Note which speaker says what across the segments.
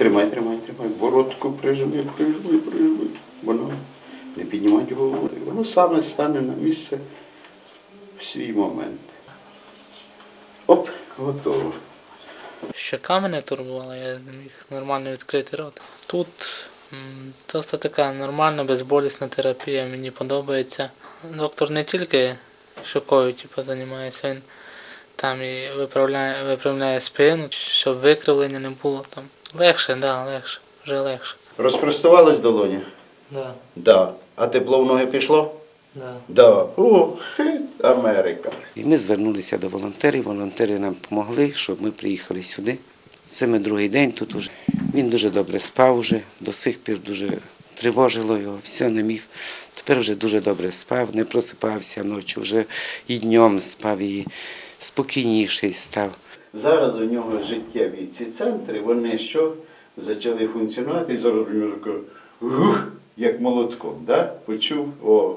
Speaker 1: Тримай, тримай, тримай. Бородку прижми, прижми, прижми. Воно не піднімати голову. Воно саме стане на місце в свій момент. Оп, готово.
Speaker 2: Щока мене турбувала, я міг нормально відкрити рот. Тут просто така нормальна, безболісна терапія, мені подобається. Доктор не тільки шокою типу, займається, він там і виправляє, виправляє спину, щоб викривлення не було там. Легше, да, легше, вже легше.
Speaker 1: Розпростувалась долоня?
Speaker 2: Да,
Speaker 1: Да. А тепло в ноги пішло?
Speaker 2: да.
Speaker 1: Да. О, Америка.
Speaker 3: І ми звернулися до волонтерів. Волонтери нам допомогли, щоб ми приїхали сюди. Це ми другий день тут уже. Він дуже добре спав уже, до сих пір дуже тривожило його, все не міг. Тепер вже дуже добре спав, не просипався ночі, вже і днем спав, і спокійніший став.
Speaker 1: Зараз у нього життєві ці центри, вони що почали функціонувати, і зараз у нього таке гух, як молотком. Да? Почув о,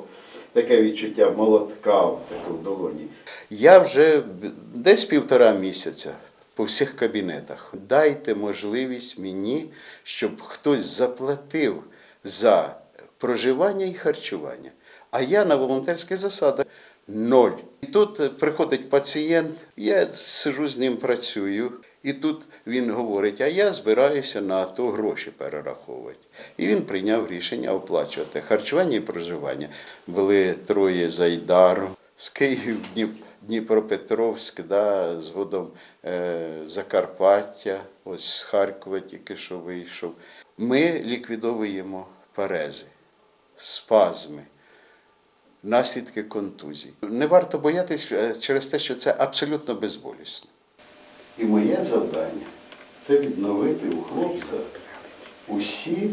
Speaker 1: таке відчуття молотка в долоні. Я вже десь півтора місяця по всіх кабінетах. Дайте можливість мені, щоб хтось заплатив за проживання і харчування. А я на волонтерських засадах ноль. І тут е, приходить пацієнт, я сижу з ним, працюю, і тут він говорить, а я збираюся на АТО гроші перераховувати. І він прийняв рішення оплачувати харчування і проживання. Були троє з Айдару, з Дніп, Дніпропетровськ, да, згодом е, Закарпаття, ось з Харкова тільки що вийшов. Ми ліквідовуємо парези, спазми наслідки контузій. Не варто боятися через те, що це абсолютно безболісно. І моє завдання це відновити у хлопця усі